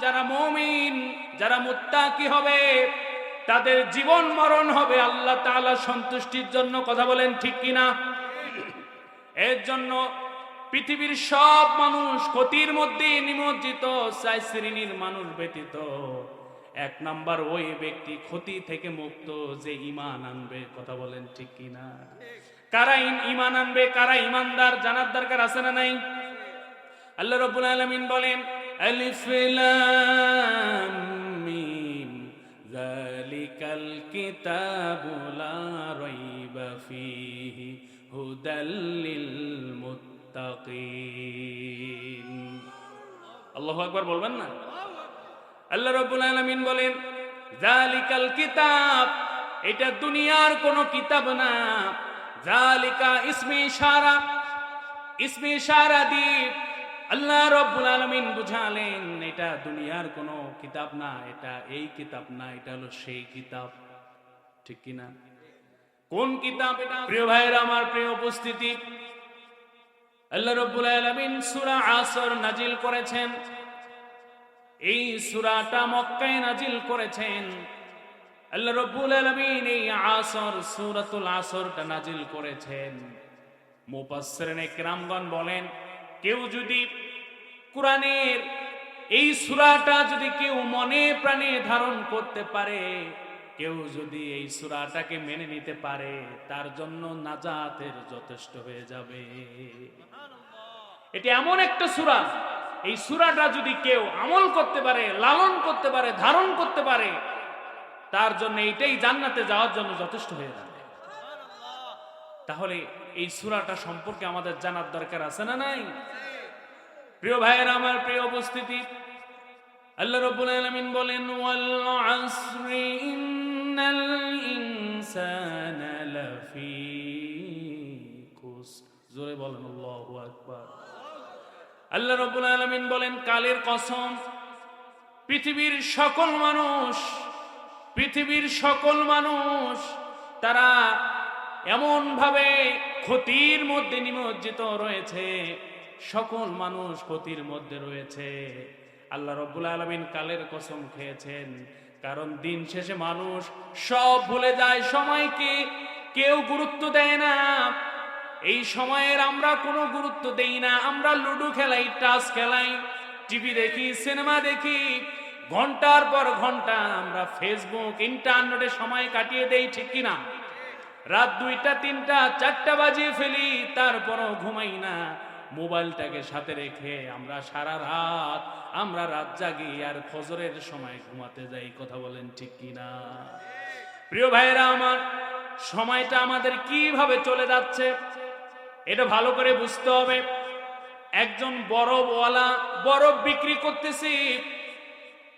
যারা মমিন, যারা মুত্তাকি হবে, তাদের জীবন মরণ হবে। আল্লাহ তাআলা সন্তুষ্টির জন্য কথা বলেন ঠিক কিনা? এর জন্য পৃথিবীর সব মানুষ ক্ষতির মধ্যে নিমজ্জিত, চাই শ্রেণির মানুষ ব্যতীত। এক নাম্বার ওই ব্যক্তি ক্ষতি থেকে মুক্ত, যে ইমান আনবে। কথা বলেন ঠিক কিনা? কারা ইমান আনবে, কারা ইমানদার জানার দরকার আছে না নাই? আল্লাহ রবুল আলামিন বলেন লাম মিম যালিকাল কিতাবু লা রাইবা ফীহি হুদাল লিল মুত্তাকিন আল্লাহু আকবার বলবেন না আল্লাহ রব্বুল আলামিন বলেন জালিকাল কিতাব এটা দুনিয়ার কোনো কিতাব না জালিকা ইসমে ইশারা ইসমে ইশারা দিয়ে আল্লাহ রব্বুল আলমিন বুঝালেন, এটা দুনিয়ার কোনো কিতাব না, এটা এই কিতাব না, এটা হলো সেই কিতাব। ঠিক কিনা? কোন কিতাব এটা? প্রিয় ভাইয়ের, আমার প্রিয় উপস্থিতি, আল্লাহ রব্বুল আলামিন সূরা আসর নাজিল করেছেন। এই সূরাটা মক্কায় নাজিল করেছেন। আল্লাহ রব্বুল আলামিন এই আসর, সূরাতুল আসরটা নাজিল করেছেন। মুফাসসিরিনে কিরামগণ বলেন কেউ যদি কোরআনের এই সূরাটা যদি কেউ মনে প্রাণে ধারণ করতে পারে কেউ যদি এই সূরাটাকে মেনে নিতে পারে তার জন্য নাজাতের যথেষ্ট হয়ে যাবে। এটি এমন একটা সূরা এই সূরাটা যদি কেউ আমল করতে পারে লালন করতে পারে ধারণ করতে পারে তার জন্য এইটাই জান্নাতে যাওয়ার জন্য যথেষ্ট হয়ে যাবে। তাহলে এই সূরাটা সম্পর্কে আমাদের জানার দরকার আছে না নাই? প্রিয় ভাইয়ের, আমার প্রিয় উপস্থিতি, আল্লাহ রাব্বুল আলামিন বলেন, ওয়াল আসরি ইন্নাল ইনসানা লাফি খুস জোরে বলেন, আল্লাহু আকবার। আল্লাহ রাব্বুল আলামিন বলেন, কালের কসম, পৃথিবীর সকল মানুষ, পৃথিবীর সকল মানুষ, তারা এমন ভাবে ক্ষতির মধ্যে নিমজ্জিত রয়েছে, সকল মানুষ ক্ষতির মধ্যে রয়েছে। আল্লাহ রব্বুল আলমিন কালের কসম খেয়েছেন, কারণ দিন শেষে মানুষ সব ভুলে যায় সময়কে কেউ গুরুত্ব দেয় না। এই সময়ের আমরা কোনো গুরুত্ব দেই না, আমরা লুডো খেলাই, টাস খেলাই, টিভি দেখি, সিনেমা দেখি, ঘণ্টার পর ঘণ্টা আমরা ফেসবুক, ইন্টারনেটে সময় কাটিয়ে দেই, ঠিক কিনা? রাত দুইটা, তিনটা, চারটা বাজিয়ে ফেলি, তারপরও ঘুমাই না। মোবাইলটাকে সাথে রেখে আমরা সারা রাত, আমরা রাত জাগি আর ফজরের সময় ঘুমাতে যাই, কথা বলেন ঠিক কিনা প্রিয় ভাইয়েরা আমার, সময়টা আমাদের কীভাবে চলে যাচ্ছে, এটা ভালো করে বুঝতে হবে। একজন বরফওয়ালা, বরফ বিক্রি করতেছি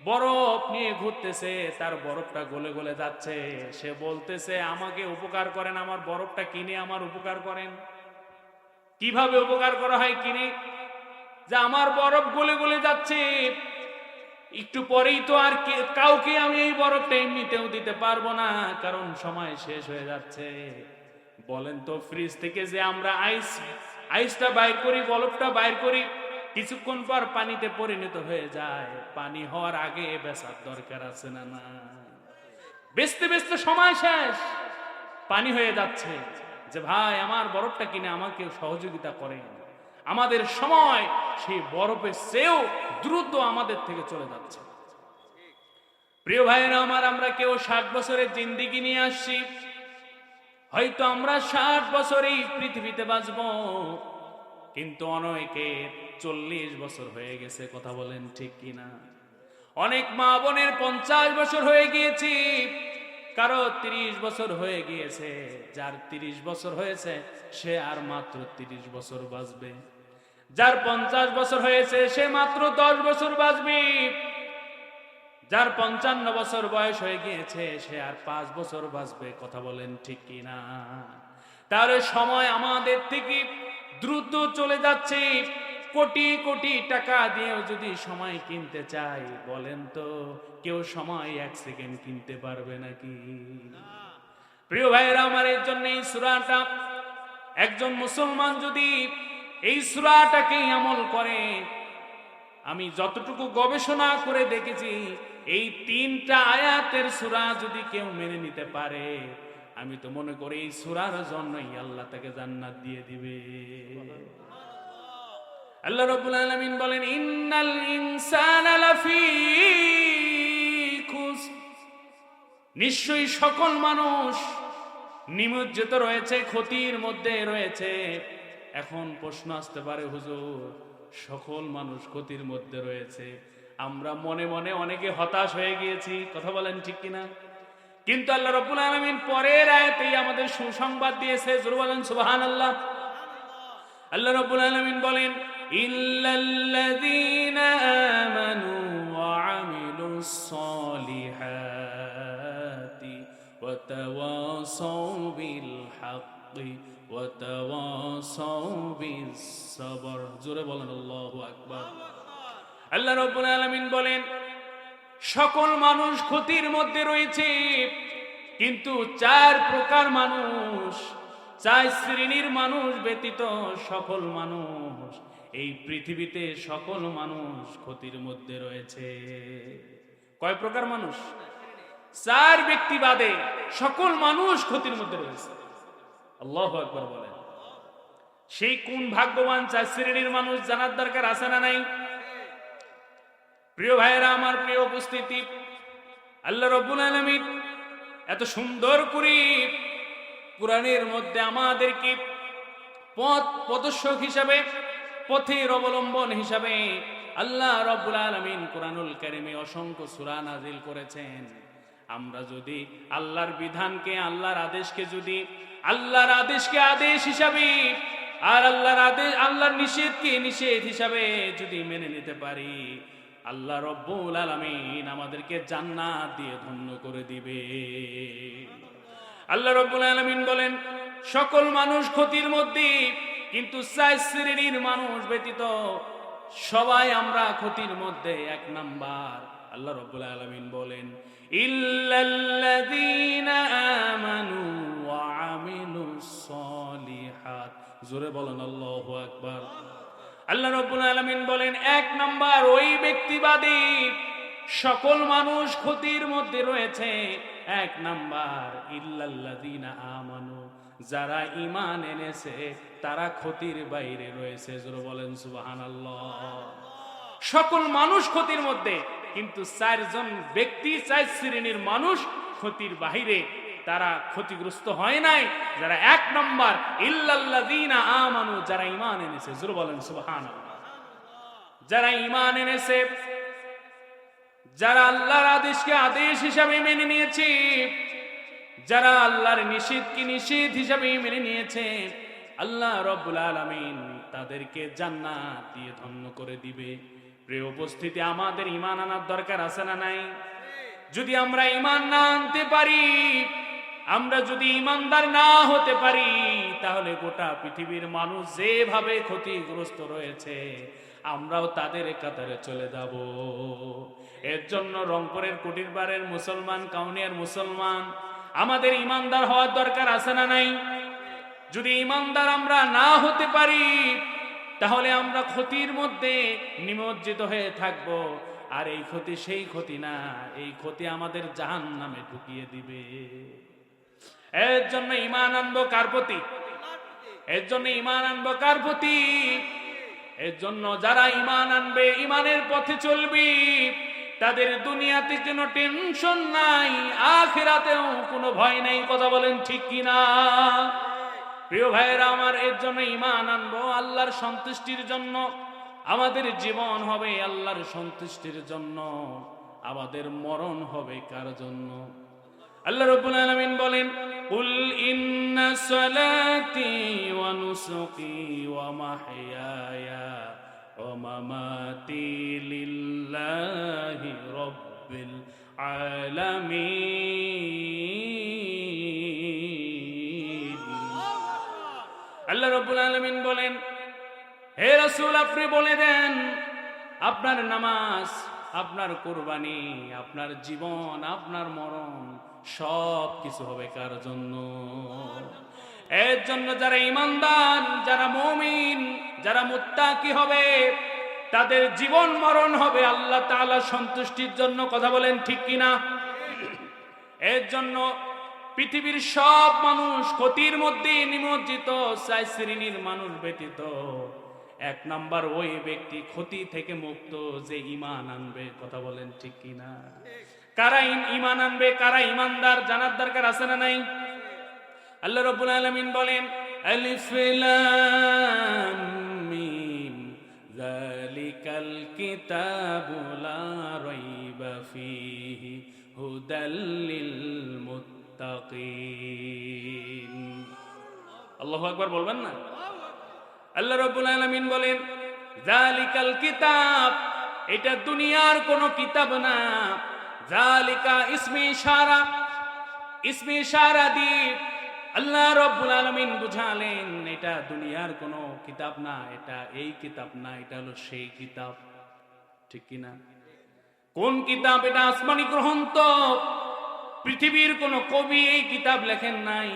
বরফ নিয়ে ঘুরতেছে, তার বরফটা গলে গলে যাচ্ছে। সে বলতেছে, আমাকে উপকার করেন আমার বরফটা কিনে আমার উপকার করেন। কীভাবে উপকার করা হয় কিনে? যে আমার বরফ গলে গলে যাচ্ছে। একটু পরেই তো আর কাউকে আমি এই বরফটা এমনিতেও দিতে পারব না, কারণ সময় শেষ হয়ে যাচ্ছে। বলেন তো, ফ্রিজ থেকে যে আমরা আইস আইসটা বাইর করি, বরফটা বাইর করি কিছুক্ষণ পর পানিতে পরিণত হয়ে যায়। পানি হওয়ার আগে বেচার দরকার আছে না না? বেচতে বেচতে সময় শেষ। পানি হয়ে যাচ্ছে যে, ভাই, আমার বরফটা কিনে আমাকে সহযোগিতা করেন। আমাদের সময় সেই বরফের চেয়েও দ্রুত আমাদের থেকে চলে যাচ্ছে। প্রিয় ভাইরা আমার, আমরা কেউ ষাট বছরের জিন্দিগি নিয়ে আসছি। হয়তো আমরা ষাট বছরেই পৃথিবীতে বাঁচব। কিন্তু অনেকে চল্লিশ বছর হয়ে গেছে, কথা বলেন ঠিক কিনা? অনেক মা বোনের পঞ্চাশ বছর হয়ে গিয়েছি, কারও তিরিশ বছর হয়ে গিয়েছে, যার তিরিশ বছর হয়েছে, সে আর মাত্র তিরিশ বছর বাঁচবে। যার পঞ্চাশ বছর হয়েছে, সে মাত্র দশ বছর বাঁচবে। যার পঞ্চান্ন বছর বয়স হয়ে গিয়েছে, সে আর পাঁচ বছর বাঁচবে, কথা বলেন ঠিক কি না তাহলে সময় আমাদের থেকে দ্রুত চলে যাচ্ছে। কোটি কোটি টাকা দিয়েও যদি সময় কিনতে চাই বলেন তো, কেউ সময় এক সেকেন্ড কিনতে পারবে নাকি? প্রিয় ভাইয়েরা, আমার এর জন্য এই সুরাটা, একজন মুসলমান যদি এই সুরাটাকেই আমল করে, আমি যতটুকু গবেষণা করে দেখেছি, এই তিনটা আয়াতের সুরা যদি কেউ মেনে নিতে পারে আমি তো মনে করি এই সুরার জন্যই আল্লাহ তাকে জান্নাত দিয়ে দিবে। আল্লাহ রাব্বুল আলামিন বলেন, ইন্নাল ইনসানা নিশ্চয়ই সকল মানুষ নিমজ্জিত রয়েছে, ক্ষতির মধ্যে রয়েছে। এখন প্রশ্ন আসতে পারে, হুজুর, সকল মানুষ ক্ষতির মধ্যে রয়েছে? আমরা মনে মনে অনেকে হতাশ হয়ে গিয়েছি। কথা বলেন ঠিক কিনা? কিন্তু আল্লাহ রব্বুল আলমিন পরের আয়াতেই আমাদের সুসংবাদ দিয়েছে। জোর বলেন আল্লাহ আল্লাহ রব্বুল আলমিন বলেন, ইল্লাল্লাযীনা আমানু ওয়া আমিলুস সালিহাতি ওয়া তাওয়াসাউ বিল হাক্কি ওয়া তাওয়াসাউ বিস সাবর। জোরে বলেন, আল্লাহু আকবার। আল্লাহ রব্বুল আলামিন বলেন সকল মানুষ ক্ষতির মধ্যে রয়েছে। কিন্তু চার প্রকার মানুষ, চার শ্রেণির মানুষ ব্যতীত সকল মানুষ। এই পৃথিবীতে সকল মানুষ ক্ষতির মধ্যে রয়েছে। কয় প্রকার মানুষ? চার ব্যক্তি বাদে সকল মানুষ ক্ষতির মধ্যে রয়েছে। আল্লাহ একবার বলেন। সেই কোন ভাগ্যবান চার শ্রেণির মানুষ জানার দরকার আছে না নাই? প্রিয় ভাইয়েরা, আমার প্রিয় উপস্থিতি, আল্লাহ রব্বুল আলমিন এত সুন্দর করে কোরআনের মধ্যে আমাদেরকে পথ প্রদর্শক হিসাবে, পথের অবলম্বন হিসাবে আল্লাহ রব্বুল আলমিন কোরআনুল কারিমে অসংখ্য সূরা নাজিল করেছেন। আমরা যদি আল্লাহর বিধানকে, আল্লাহর আদেশকে যদি, আল্লাহর আদেশকে আদেশ হিসাবে আর আল্লাহর আদেশ, আল্লাহর নিষেধকে নিষেধ হিসাবে যদি মেনে নিতে পারি আল্লাহ রব্বুল আলামিন আমাদেরকে জান্নাত দিয়ে ধন্য করে দিবে। আল্লাহ রব্বুল আলামিন বলেন, সকল মানুষ ক্ষতির মধ্যে, কিন্তু শ্রেণির মানুষ ব্যতীত সবাই আমরা ক্ষতির মধ্যে এক নাম্বার। আল্লাহ রব্বুল আলামিন বলেন, ইল্লাল্লাযীনা সলিহাত। জোরে বলেন, আল্লাহু আকবার। আল্লাহ রব্বুল আলামিন বলেন, এক নাম্বার ওই ব্যক্তিবাদী সকল মানুষ ক্ষতির মধ্যে রয়েছে। এক নাম্বার, ইল্লাল্লাযীনা আমানু, যারা ঈমান এনেছে, তারা ক্ষতির বাইরে রয়েছে। বলেন, সুবহানাল্লাহ। সকল মানুষ ক্ষতির মধ্যে, কিন্তু চারজন ব্যক্তি, চার শ্রেণির মানুষ ক্ষতির বাহিরে তারা ক্ষতিগ্রস্ত হয় নাই। যারা এক নম্বর, ইল্লাল্লাযীনা আমানু, যারা ঈমান এনেছে। জোরে বলেন, সুবহানাল্লাহ। যারা ঈমান এনেছে, যারা আল্লাহর আদেশকে আদেশ হিসাবে মেনে নিয়েছে, যারা আল্লাহর নিষেধকে নিষেধ হিসাবে মেনে নিয়েছে, আল্লাহ রব্বুল আলামিন তাদেরকে জান্নাত দিয়ে ধন্য করে দিবে। প্রিয় উপস্থিতি, আমাদের ঈমান আনার দরকার আছে না নাই? যদি আমরা ঈমান না আনতে পারি আমরা যদি ইমানদার না হতে পারি, তাহলে গোটা পৃথিবীর মানুষ যেভাবে ক্ষতিগ্রস্ত রয়েছে, আমরাও তাদের কাতারে চলে যাব। এর জন্য রংপুরের কুটিরবারের মুসলমান, কাউনিয়ার মুসলমান, আমাদের ইমানদার হওয়ার দরকার আছে না নাই? যদি ইমানদার আমরা না হতে পারি, তাহলে আমরা ক্ষতির মধ্যে নিমজ্জিত হয়ে থাকব। আর এই ক্ষতি সেই ক্ষতি না, এই ক্ষতি আমাদের জাহান নামে ঢুকিয়ে দিবে। এর জন্য ইমান আনব কার প্রতি? এর জন্য ইমান আনব কার প্রতি? এর জন্য যারা ইমান আনবে ইমানের পথে চলবি, তাদের দুনিয়াতে কোনো টেনশন নাই, আখেরাতেও কোনো ভয় নেই, কথা বলেন ঠিক কিনা প্রিয় ভাইয়েরা আমার, এর জন্য ইমান আনব আল্লাহর সন্তুষ্টির জন্য। আমাদের জীবন হবে আল্লাহর সন্তুষ্টির জন্য। আমাদের মরণ হবে কার জন্য? আল্লাহ রাব্বুল আলামিন বলেন, কুল ইন্না সালাতি ওয়া নুসুকি ওয়া মাহইয়ায়া ওয়া মামাতি লিল্লাহি রাব্বিল আলামিন। আল্লাহ রাব্বুল আলামিন বলেন, হে রাসূল, আপনি বলে দেন, আপনার নামাজ আপনার কোরবানি, আপনার জীবন, আপনার মরণ, সব কিছু হবে কার জন্য? এর জন্য যারা ইমানদার যারা মমিন, যারা মুত্তাকি হবে, তাদের জীবন মরণ হবে। আল্লাহ তাআলা সন্তুষ্টির জন্য কথা বলেন ঠিক কিনা? এর জন্য পৃথিবীর সব মানুষ ক্ষতির মধ্যে নিমজ্জিত, চাই শ্রেণির মানুষ ব্যতীত। এক নাম্বার ওই ব্যক্তি ক্ষতি থেকে মুক্ত যে ইমান আনবে, কথা বলেন ঠিক কিনা? কারা ইমান আনবে, কারা ইমানদার জানার দরকার আছে না নাই? আল্লাহ রাব্বুল আলামিন বলেন, আলিফ লাম মিম আল্লাহু বলবেন না? আল্লাহ রাব্বুল আলামিন বলেন, জালিকাল কিতাব, এটা দুনিয়ার কোনো কিতাব না। জালিকা ইসমি সারা ইসমি ইশারা দিয়ে আল্লাহ রব্বুল আলামিন বুঝালেন, এটা দুনিয়ার কোনো কিতাব না, এটা এই কিতাব না, এটা হলো সেই কিতাব। ঠিক কি না? কোন কিতাব? এটা আসমানি গ্রন্থ। পৃথিবীর কোন কবি এই কিতাব লেখেন নাই।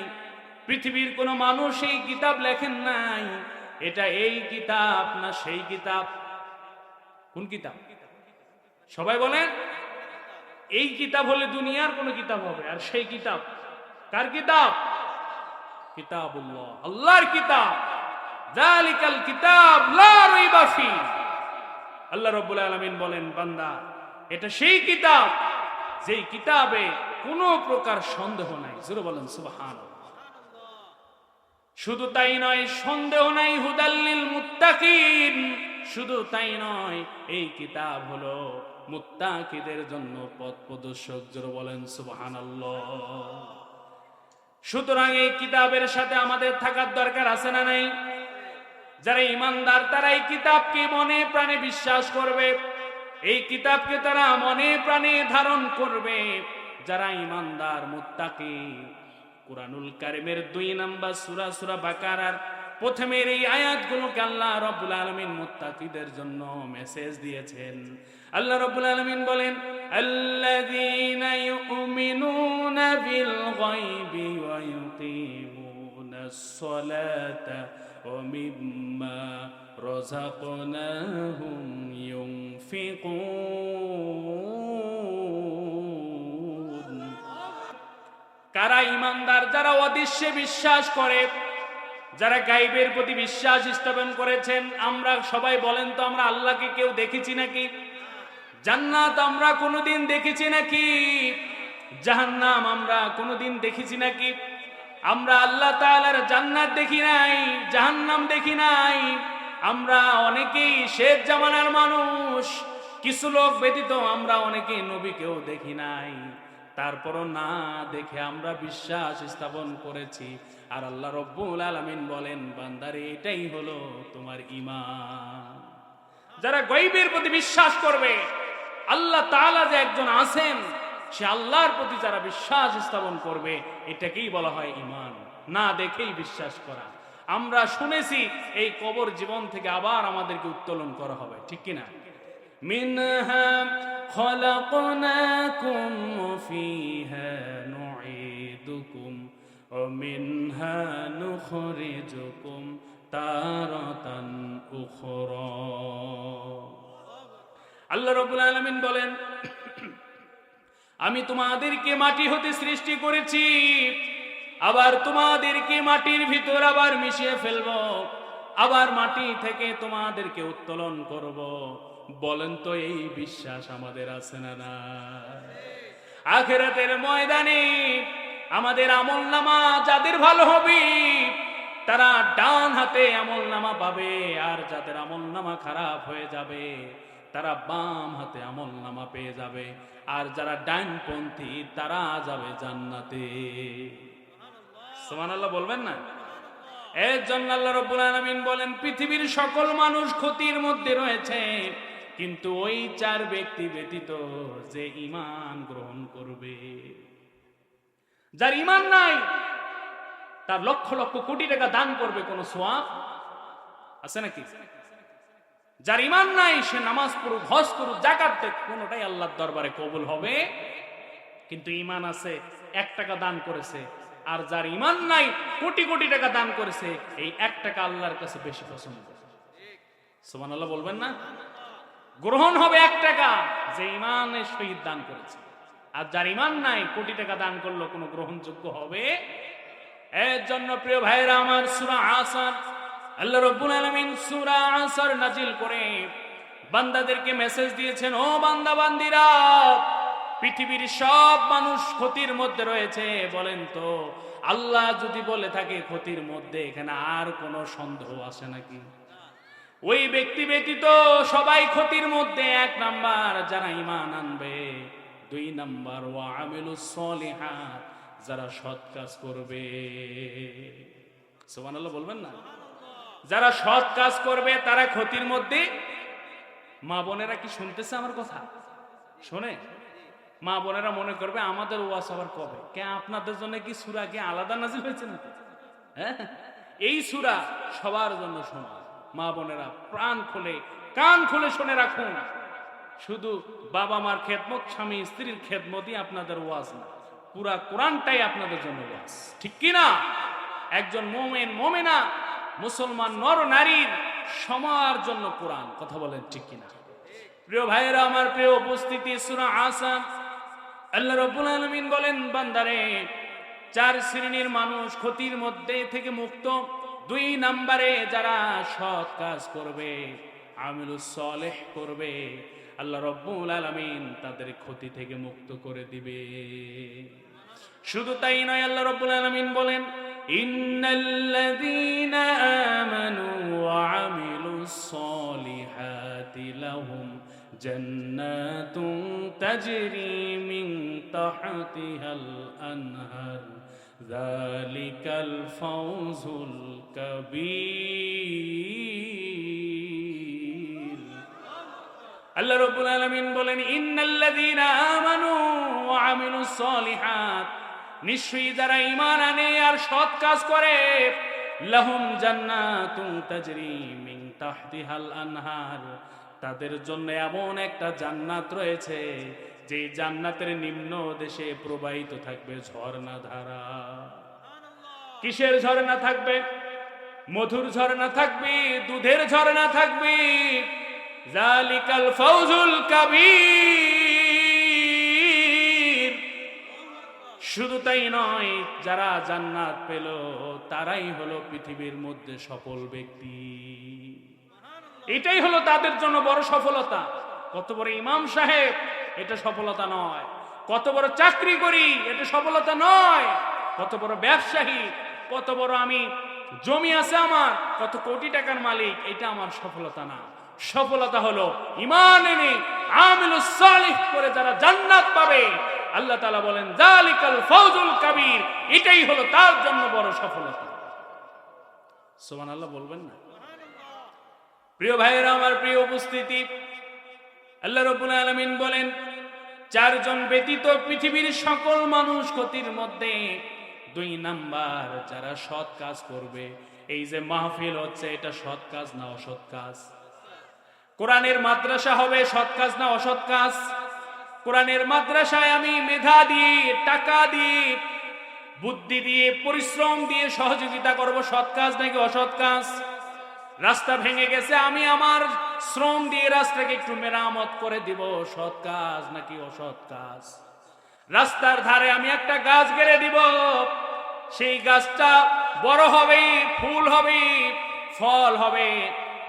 পৃথিবীর কোন মানুষ এই কিতাব লেখেন নাই। এটা এই কিতাব না সেই কিতাব। কোন কিতাব? সবাই বলেন, এই কিতাব হলে দুনিয়ার কোন কিতাব হবে, আর সেই কিতাব কার কিতাব? কিতাবুল্লাহ, আল্লাহর কিতাব। জালিকাল কিতাব, লা রাইবা ফি। আল্লাহ রাব্বুল আলামিন বলেন, বান্দা, এটা সেই কিতাব যেই কিতাবে কোনো প্রকার সন্দেহ নাই। জোরে বলেন, সুবহানাল্লাহ। শুধু তাই নয়, সন্দেহ নাই হুদাল্লিল মুত্তাকিন। শুধু তাই নয়, এই কিতাব হলো মুত্তাকিদের জন্য পথ প্রদর্শক। জোরে বলেন, সুবহানাল্লাহ। সুতরাং এই কিতাবের সাথে আমাদের থাকার দরকার আছে না নাই? যারা ইমানদার, তারা এই কিতাবকে মনে প্রাণে বিশ্বাস করবে। এই কিতাবকে তারা মনে প্রাণে ধারণ করবে। যারা ইমানদার, মুত্তাকি কুরআনুল কারিমের দুই নাম্বার সুরা, সূরা বাকারার প্রথমের এই আয়াতগুলোকে আল্লাহ রব্বুল আলমিন মুত্তাকিদের জন্য মেসেজ দিয়েছেন। আল্লাহ রব্বুল আলামিন বলেন, আল্লাযীনা ইউমিনুনা বিল গায়বি ওয়া ইউকিমুনাস সালাতা ওয়া কারা ইমানদার, যারা অদৃশ্যে বিশ্বাস করে, যারা গাইবের প্রতি বিশ্বাস স্থাপন করেছেন, আমরা সবাই বলেন তো আমরা আল্লাহকে কেউ দেখেছি নাকি? জান্নাত আমরা কোনোদিন দেখেছি নাকি? জাহান্নাম আমরা কোনোদিন দেখেছি নাকি? আমরা আল্লাহ তাআলার জান্নাত দেখি নাই, জাহান্নাম দেখি নাই। আমরা অনেকেই শেষ জামানার মানুষ, কিছু লোক ব্যতীত আমরা অনেকেই নবীকেও দেখি নাই। তারপরও না দেখে আমরা বিশ্বাস স্থাপন করেছি। আর আল্লাহ রব্বুল আলামিন বলেন, বান্দারে, এটাই হলো তোমার ঈমান। যারা গৈবের প্রতি বিশ্বাস করবে, আল্লাহ তাআলা যে একজন আছেন, সে আল্লাহর প্রতি যারা বিশ্বাস স্থাপন করবে, এটাকেই বলা হয় ইমান না দেখেই বিশ্বাস করা। আমরা শুনেছি, এই কবর জীবন থেকে আবার আমাদেরকে উত্তোলন করা হবে। ঠিক কিনা? মিনহা খলাকনাকুম ফিহা নুঈদুকুম ومنها نخرجكم تارة أخرى আল্লাহ রবুল আলমিন বলেন আমি তোমাদেরকে মাটি হতে সৃষ্টি করেছি আবার তোমাদেরকে মাটির ভিতর আবার মিশিয়ে ফেলব আবার মাটি থেকে তোমাদেরকে উত্তোলন করব বলেন তো, এই বিশ্বাস আমাদের আছে না না? আখেরাতের ময়দানে আমাদের আমল নামা যাদের ভালো হবে, তারা ডান হাতে আমল নামা পাবে, আর যাদের আমল নামা খারাপ হয়ে যাবে, তারা বাম হাতে আমল নামা পেয়ে যাবে, আর যারা ডাইনপন্থী তারা যাবে জান্নাতে। সুবহানাল্লাহ বলবেন না? এর জন্য আল্লাহ রব্বুল আলামিন বলেন, পৃথিবীর সকল মানুষ ক্ষতির মধ্যে রয়েছে কিন্তু ওই চার ব্যক্তি ব্যতীত যে ইমান গ্রহণ করবে। যার ইমান নাই, তার লক্ষ লক্ষ কোটি টাকা দান করবে কোন সোয়াব? আছে নাকি? যার ইমান নাই, সে নামাজ পড়ুক, হজ করুক জাকাত দেখ কোনোটাই আল্লাহর দরবারে কবুল হবে। কিন্তু ইমান আছে, এক টাকা দান করেছে, আর যার ইমান নাই, কোটি কোটি টাকা দান করেছে, এই এক টাকা আল্লাহর কাছে বেশি পছন্দ। সোমান আল্লাহ বলবেন না? গ্রহণ হবে এক টাকা, যে ইমানের শহীদ দান করেছে। আর যার ইমান নাই, কোটি টাকা দান করল কোনো গ্রহণযোগ্য হবে। এর জন্য প্রিয় ভাইরা আমার সুরা আসার, আল্লাহ রব্বুল আলামিন সূরা আসার নাজিল করে বান্দাদেরকে মেসেজ দিয়েছেন, ও বান্দা, বান্দিরা, পৃথিবীর সব মানুষ ক্ষতির মধ্যে রয়েছে। বলেন তো, আল্লাহ যদি বলে থাকে ক্ষতির মধ্যে, এখানে আর কোনো সন্দেহ আছে নাকি? ওই ব্যক্তি ব্যতীত সবাই ক্ষতির মধ্যে এক নাম্বার যারা ইমান আনবে, দুই নাম্বার, ওয়া আমিলুস সলিহাত, যারা সৎ কাজ করবে। সুবহানাল্লাহ বলবেন না? যারা সৎ কাজ করবে, তারা ক্ষতির মধ্যে মা বোনেরা কি শুনতেছে আমার কথা? শোনে? মা বোনেরা মনে করবে, আমাদের ওয়াজ আবার কবে? কে আপনাদের জন্য কি সুরা কি আলাদা নাজিল হয়েছে না হ্যাঁ? এই সুরা সবার জন্য সমান মা বোনেরা, প্রাণ খুলে, কান খুলে শুনে রাখুন। শুধু বাবা মার খেদমত, স্বামী স্ত্রীর খেদমতই আপনাদের ওয়াজ না। পুরা কোরআনটাই আপনাদের জন্য ওয়াজ। ঠিক কি না একজন মোমেন, মোমেনা, মুসলমান, নর নারীর সবার জন্য কোরআন। কথা বলেন ঠিক কিনা? প্রিয় ভাইয়েরা, আমার প্রিয় উপস্থিতি, সুরা আসাম। আল্লাহ রব্বুল আলমিন বলেন, বান্দারে, চার শ্রেণির মানুষ ক্ষতির মধ্যে থেকে মুক্ত। দুই নাম্বারে যারা সৎ কাজ করবে, আমিলুস সলেহ করবে, আল্লাহ রব্বুল আলমিন তাদের ক্ষতি থেকে মুক্ত করে দিবে। শুধু তাই নয়, আল্লাহ রব্বুল আলমিন বলেন, ইন্নাল্লাযীনা আমানু তাজরি মিন তাহতিহাল আনহার। যালিকাল ফাওজুল কাবীর আল্লাহ রব্বুল আলামিন বলেন, ইন্নাল্লাযীনা আমানু ওয়া আমিলুস সলিহাত। নিশ্চয়ই যারা ঈমান আনে আর সৎ কাজ করে, লাহুম জান্নাতুন তাজরি মিন তাহতিহাল আনহার। তাদের জন্য এমন একটা জান্নাত রয়েছে যে জান্নাতের নিম্ন দেশে প্রবাহিত থাকবে ঝর্ণা ধারা। কিসের ঝর্ণা থাকবে? মধুর ঝর্ণা থাকবে, দুধের ঝর্ণা থাকবে। জালিকাল ফৌজুল কাবীর। শুধু তাই নয়, যারা জান্নাত পেল, তারাই হলো পৃথিবীর মধ্যে সফল ব্যক্তি। এটাই হলো তাদের জন্য বড় সফলতা। কত বড় ইমাম সাহেব এটা সফলতা নয়। কত বড় চাকরি করি, এটা সফলতা নয়। কত বড় ব্যবসায়ী, কত বড় আমি জমি আছে আমার, কত কোটি টাকার মালিক, এটা আমার সফলতা না। সফলতা হলো ইমান এনে সালিহ করে যারা জান্নাত পাবে, আল্লাহ তাআলা বলেন জালিকাল ফৌজুল কাবীর এটাই হলো তার জন্য বড় সফলতা। সুবহানাল্লাহ বলবেন না? প্রিয় ভাইয়েরা, আমার প্রিয় উপস্থিতি আল্লাহ রব্বুল আলামিন বলেন, চারজন ব্যতীত পৃথিবীর সকল মানুষ ক্ষতির মধ্যে দুই নাম্বার যারা সৎ কাজ করবে। এই যে মাহফিল হচ্ছে, এটা সৎ কাজ না অসৎ কাজ? কোরআনের মাদ্রাসা হবে সৎ কাজ না অসৎ কাজ? কোরআনের মাদ্রাসায় আমি মেধা দিয়ে, টাকা দিয়ে, বুদ্ধি দিয়ে, পরিশ্রম দিয়ে সহযোগিতা করব সৎ কাজ নাকি অসৎ কাজ? রাস্তা ভেঙে গেছে, আমি আমার শ্রম দিয়ে রাস্তাকে একটু মেরামত করে দিব, সৎ কাজ নাকি অসৎ কাজ? রাস্তার ধারে আমি একটা গাছ গেড়ে দিব, সেই গাছটা বড় হবে, ফুল হবে, ফল হবে।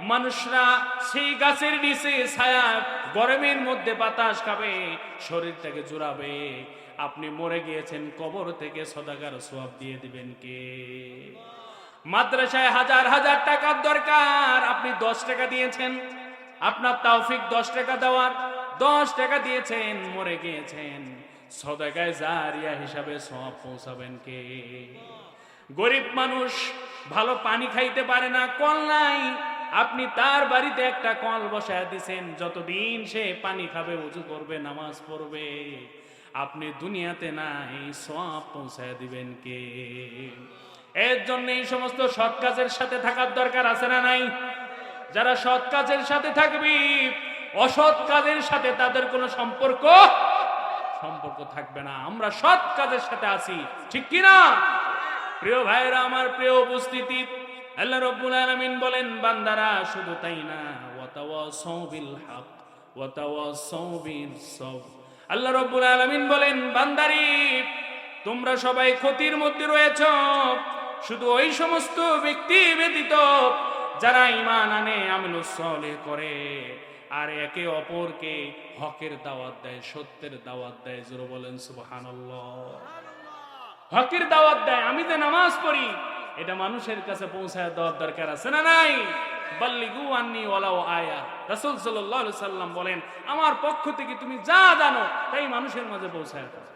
মানুষরা সেই গাছের নিচে ছায়া, গরমের মধ্যে বাতাস খাবে, শরীরটাকে জোড়াবে। আপনি মরে গিয়েছেন, কবর থেকে সদাগার সোয়াব দিয়ে দিবেন কে? মাদ্রাসায় হাজার হাজার টাকার দরকার। আপনি দশ টাকা দিয়েছেন। আপনার তাওফিক দশ টাকা দেওয়ার। দশ টাকা দিয়েছেন, মরে গিয়েছেন। সদাগায় জারিয়া হিসাবে সব পৌঁছাবেন কে? গরিব মানুষ ভালো পানি খাইতে পারে না, কল নাই। আপনি তার বাড়িতে একটা কল বসায় দিছেন, যতদিন সে পানি খাবে উঁচু করবে, নামাজ পড়বে। আপনি দুনিয়াতে নাই, সব পৌঁছায় দিবেন কে? এর জন্য এই সমস্ত সৎ কাজের সাথে থাকার দরকার আছে না নাই? যারা সৎ কাজের সাথে থাকবি, অসৎ কাজের সাথে তাদের কোনো সম্পর্ক সম্পর্ক থাকবে না। আমরা সৎ কাজের সাথে আছি, ঠিক কি না প্রিয় ভাইরা আমার প্রিয় উপস্থিতি, আল্লাহ রব্বুল আলামিন বলেন, বান্দারা, শুধু তাই না, ওয়াতাওয়াসাউ বিল হক, ওয়াতাওয়াসাউ বিস-সাবর আল্লাহ রাব্বুল আলামিন বলেন, বান্দারি, তোমরা সবাই ক্ষতির মধ্যে রয়েছ শুধু ওই সমস্ত ব্যক্তি ব্যতীত যারা ঈমান আনে, আমিলুস সালেহ করে। আর একে অপরকে হকের দাওয়াত দেয়, সত্যের দাওয়াত দেয়, জোরে বলেন সুবহানাল্লাহ। হকের দাওয়াত দেয়, আমি যে নামাজ পড়ি, এটা মানুষের কাছে পৌঁছায় দেওয়ার দরকার আছে না নাই? বাল্লিগু আন্নি ওয়ালাও আয়া। রাসূল আলাইহি সাল্লাম বলেন, আমার পক্ষ থেকে তুমি যা জানো, তাই মানুষের মাঝে পৌঁছায় দাও।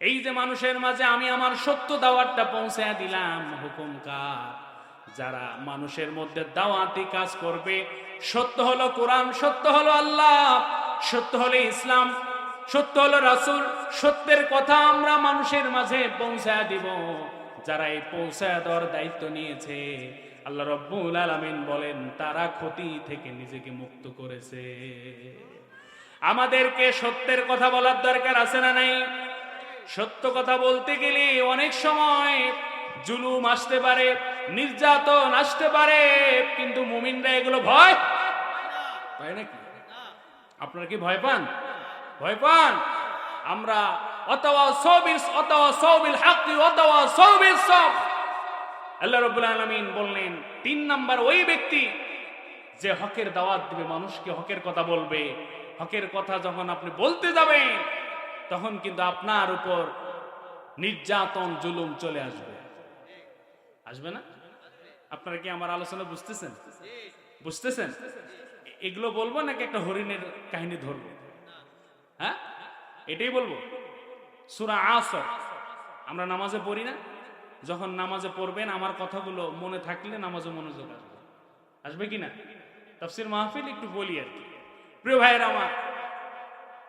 এই যে মানুষের মাঝে আমি আমার সত্য দাওয়াতটা পৌঁছায় দিলাম, হুকুম কার? যারা মানুষের মধ্যে দাওয়াতি কাজ করবে, সত্য হলো কোরআন, সত্য হলো আল্লাহ, সত্য হলো ইসলাম, সত্য হলো রাসুল, সত্যের কথা আমরা মানুষের মাঝে পৌঁছায় দিব। যারা এই পৌঁছায় দেওয়ার দায়িত্ব নিয়েছে, আল্লাহ রব্বুল আলামিন বলেন, তারা ক্ষতি থেকে নিজেকে মুক্ত করেছে। আমাদেরকে সত্যের কথা বলার দরকার আছে না নাই? সত্য কথা বলতে গেলে অনেক সময় জুলুম আসতে পারে, নির্যাতন আসতে পারে, কিন্তু মুমিনরা এগুলো ভয় তাই নাকি? আপনারা কি ভয় পান? ভয় পান? আমরা অতওয়া সবিস, অতওয়া সবিল হাক্কি, অতওয়া সবিস সব। আল্লাহ রাব্বুল আলামিন বললেন, তিন নাম্বার ওই ব্যক্তি যে হকের দাওয়াত দিবে, মানুষকে হকের কথা বলবে। হকের কথা যখন আপনি বলতে যাবেন তখন কিন্তু আপনার উপর নির্যাতন, জুলুম চলে আসবে। আসবে না? আপনারা কি আমার আলোচনা বুঝতেছেন? বুঝতেছেন? এগুলো বলব নাকি একটা হরিণের কাহিনী ধরবো? হ্যাঁ? এটাই বলব। সুরা আসর। আমরা নামাজে পড়ি না? যখন নামাজে পড়বেন, আমার কথাগুলো মনে থাকলে নামাজে মনোযোগ আসবে। আসবে কি না? তাফসির মাহফিল একটু বলি আর কি। প্রিয় ভাইয়ের আমার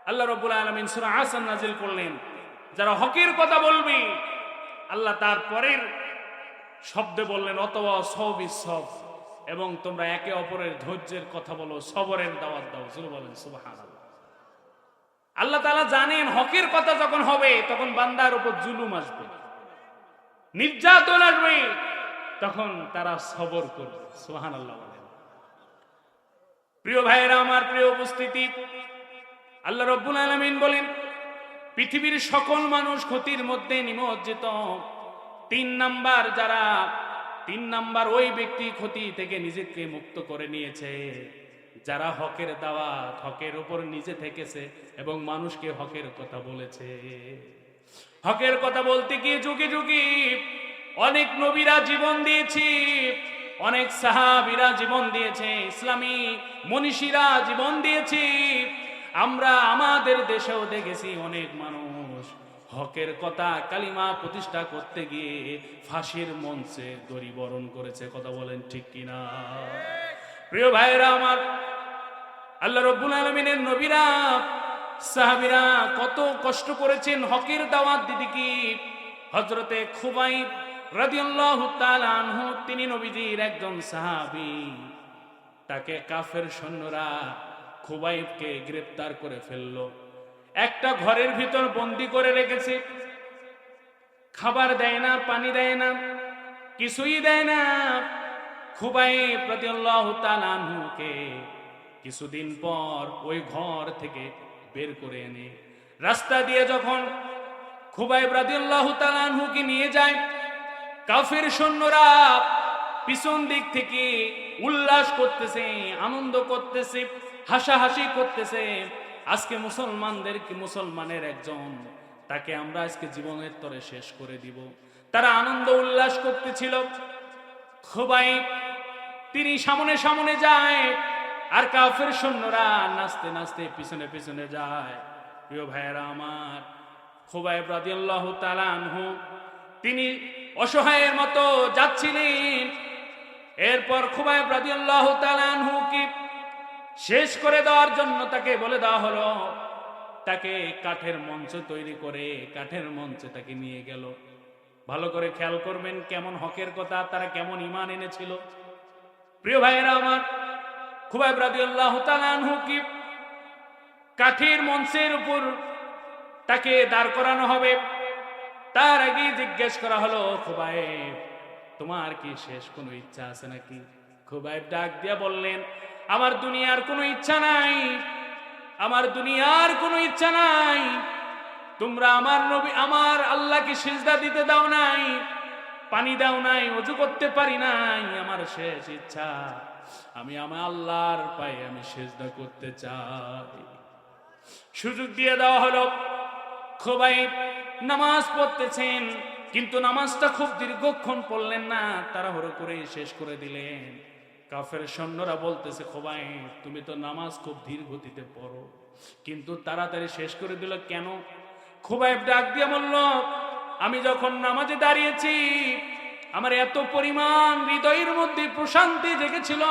আল্লাহ রব্বুল আলমিন সুরা আসান নাজিল করলেন। যারা হকের কথা বলবি, আল্লাহ তার পরের শব্দে বললেন অথবা সবই সব। এবং তোমরা একে অপরের ধৈর্যের কথা বলো, সবরের দাওয়াত দাও। শুরু বলেন সুবাহান আল্লাহ তালা জানেন হকের কথা যখন হবে, তখন বান্দার উপর জুলুম আসবে। নির্যাতন আসবে, তখন তারা সবর করবে। সুহান আল্লাহ বলেন। প্রিয় ভাইয়েরা, আমার প্রিয় উপস্থিতি আল্লাহ রব্বুল আলমিন বলেন, পৃথিবীর সকল মানুষ ক্ষতির মধ্যে নিমজ্জিত। তিন নাম্বার যারা, তিন নাম্বার ওই ব্যক্তি ক্ষতি থেকে নিজেকে মুক্ত করে নিয়েছে। যারা হকের দাওয়াত, হকের উপর নিজে থেকেছে এবং মানুষকে হকের কথা বলেছে। হকের কথা বলতে গিয়ে যুগে যুগে অনেক নবীরা জীবন দিয়েছি, অনেক সাহাবিরা জীবন দিয়েছে, ইসলামী মনীষীরা জীবন দিয়েছি। আমরা আমাদের দেশেও দেখেছি অনেক মানুষ হকের কথা, কালিমা প্রতিষ্ঠা করতে গিয়ে ফাঁসির মঞ্চে দড়ি বরণ করেছে। কথা বলেন ঠিক কিনা? প্রিয় ভাইরা আমার, আল্লাহ রব্বুল আলমিনের নবীরা, সাহাবিরা কত কষ্ট করেছেন হকের দাওয়াত দিদি কি হজরতে খুবাই আনহু, তিনি নবীজির একজন সাহাবী। তাকে কাফের সৈন্যরা খুবাইবকে গ্রেফতার করে ফেলল। একটা ঘরের ভিতর বন্দি করে রেখেছে। খাবার দেয় না, পানি দেয় না, কিছুই দেয় না। তাআলা আনহুকে কিছুদিন পর ওই ঘর থেকে বের করে এনে রাস্তা দিয়ে যখন খুবাই রাদিয়াল্লাহু তাআলা আনহুকে নিয়ে যায়, কাফের সৈন্যরা পিছন দিক থেকে উল্লাস করতেছে, আনন্দ করতেছে। হাসাহাসি করতেছে। আজকে মুসলমানদের কি মুসলমানের একজন? তাকে আমরা আজকে জীবনের তরে শেষ করে দিব। তারা আনন্দ উল্লাস করতেছিল। খুবাই তিনি সামনে সামনে যায়, আর কাফের সৈন্যরা নাচতে নাচতে পিছনে পিছনে যায়। প্রিয় ভাইয়েরা আমার খুবাই রাদিয়াল্লাহু তাআলা আনহু, তিনি অসহায়ের মতো যাচ্ছিলেন। এরপর খুবাই রাদিয়াল্লাহু তাআলা আনহু কি শেষ করে দেওয়ার জন্য তাকে বলে দেওয়া হলো, তাকে কাঠের মঞ্চ তৈরি করে, কাঠের মঞ্চে তাকে নিয়ে গেল। ভালো করে খেয়াল করবেন কেমন হকের কথা, তারা কেমন ইমান এনেছিল। প্রিয় ভাইয়েরা আমার খুবাই রাদিয়াল্লাহ তালানহু কি কাঠের মঞ্চের উপর তাকে দাঁড় করানো হবে? তার আগে জিজ্ঞেস করা হলো, খুবাইব, তোমার কি শেষ কোনো ইচ্ছা আছে নাকি? খুবাইব ডাক দিয়া বললেন আমার দুনিয়ার কোনো ইচ্ছা নাই। আমার দুনিয়ার কোনো ইচ্ছা নাই। তোমরা আমার নবী, আমার আল্লাহকে সিজদা দিতে দাও নাই, পানি দাও নাই, অজু করতে পারি নাই, আমার শেষ ইচ্ছা। আমি আমার আল্লাহর পায়ে আমি সেজদা করতে চাই। সুযোগ দিয়ে দেওয়া হলো খোবাই নামাজ পড়তেছেন, কিন্তু নামাজটা খুব দীর্ঘক্ষণ পড়লেন না, তাড়াহুড়ো করে শেষ করে দিলেন। কাফের সৈন্যরা বলতেছে খোবাই তুমি তো নামাজ খুব ধীর গতিতে পড়ো। কিন্তু তাড়াতাড়ি শেষ করে দিল কেন? খোবাইব ডাক দিয়ে বলল, আমি যখন নামাজে দাঁড়িয়েছি, আমার এত পরিমাণ হৃদয়ের মধ্যে প্রশান্তি জেগেছিল।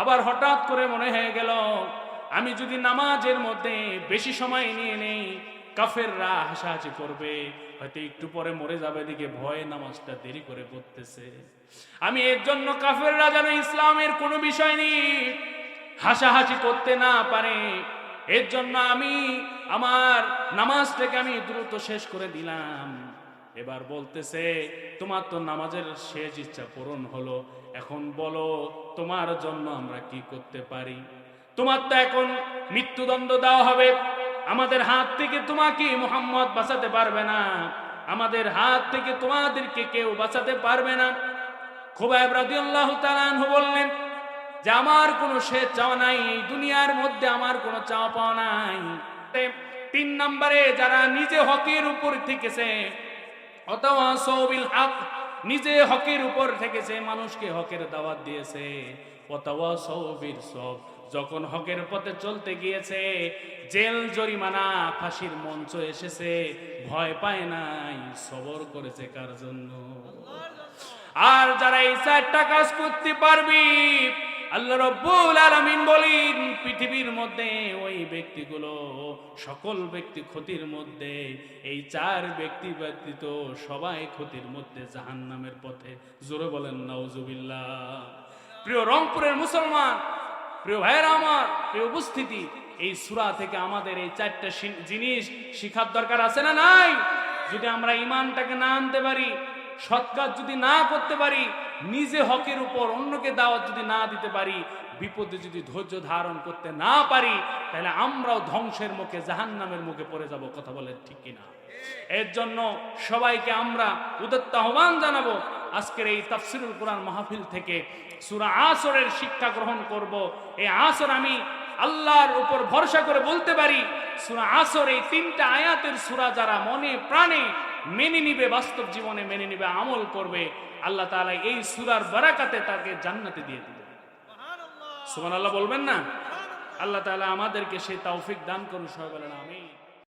আবার হঠাৎ করে মনে হয়ে গেল, আমি যদি নামাজের মধ্যে বেশি সময় নিয়ে নেই, কাফেররা হাসাহাসি করবে। হয়তো একটু পরে মরে যাবে দিকে ভয়ে নামাজটা দেরি করে পড়তেছে। আমি এর জন্য কাফেররা যেন ইসলামের কোনো বিষয় নেই হাসাহাসি করতে না পারে। এর জন্য আমি আমার নামাজটাকে আমি দ্রুত শেষ করে দিলাম। এবার বলতেছে, তোমার তো নামাজের শেষ ইচ্ছা পূরণ হলো। এখন বলো, তোমার জন্য আমরা কি করতে পারি? তোমার তো এখন মৃত্যুদণ্ড দেওয়া হবে। আমাদের হাত থেকে তোমাকে মোহাম্মদ বাঁচাতে পারবে না। আমাদের হাত থেকে তোমাদেরকে কেউ বাঁচাতে পারবে না। খুবাইব রাদিয়াল্লাহু তাআলা আনহু বললেন, যে আমার কোনো শেষ চাওয়া নাই, এই দুনিয়ার মধ্যে আমার কোনো চাওয়া পাওয়া নাই। তিন নম্বরে, যারা নিজে হকের উপর থেকেছে, অথবা সৌবিল হক, নিজে হকের উপর থেকেছে, মানুষকে হকের দাওয়াত দিয়েছে। অথবা সৌবির সব যখন হকের পথে চলতে গিয়েছে, জেল, জরিমানা, ফাঁসির মঞ্চ এসেছে, ভয় পায় নাই, সবর করেছে কার জন্য? আর যারা এই চারটা কাজ করতে পারবি, আল্লাহ রব্বুল আলামিন বলেন, পৃথিবীর মধ্যে ওই ব্যক্তিগুলো, সকল ব্যক্তি ক্ষতির মধ্যে, এই চার ব্যক্তি ব্যতীত সবাই ক্ষতির মধ্যে জাহান্নামের পথে। জোরে বলেন, নাউজুবিল্লাহ। প্রিয় রংপুরের মুসলমান, প্রিয় ভাইয়ের আমার, প্রিয় উপস্থিতি, এই সূরা থেকে আমাদের এই চারটা জিনিস শিখার দরকার আছে না নাই? যদি আমরা ইমানটাকে না আনতে পারি সৎ কাজ যদি না করতে পারি, নিজে হকের উপর অন্যকে দাওয়াত যদি না দিতে পারি, বিপদে যদি ধৈর্য ধারণ করতে না পারি, তাহলে আমরাও ধ্বংসের মুখে, জাহান্নামের মুখে পড়ে যাব, কথা বলে ঠিক কিনা? এর জন্য সবাইকে আমরা উদত্ত আহ্বান জানাব, আজকের এই তাফসিরুল কোরআন মাহফিল থেকে সুরা আসরের শিক্ষা গ্রহণ করব। এই আসর আমি আল্লাহর উপর ভরসা করে বলতে পারি, সুরা আসর এই তিনটা আয়াতের সূরা যারা মনে প্রাণে মেনে নিবে, বাস্তব জীবনে মেনে নিবে, আমল করবে, আল্লাহ তালা এই সুরার বারাকাতে তাকে জান্নাতে দিয়ে দিবে। সুমান আল্লাহ বলবেন না? আল্লাহ তালা আমাদেরকে সেই তৌফিক দান করুন, সবাই বলেন আমিন।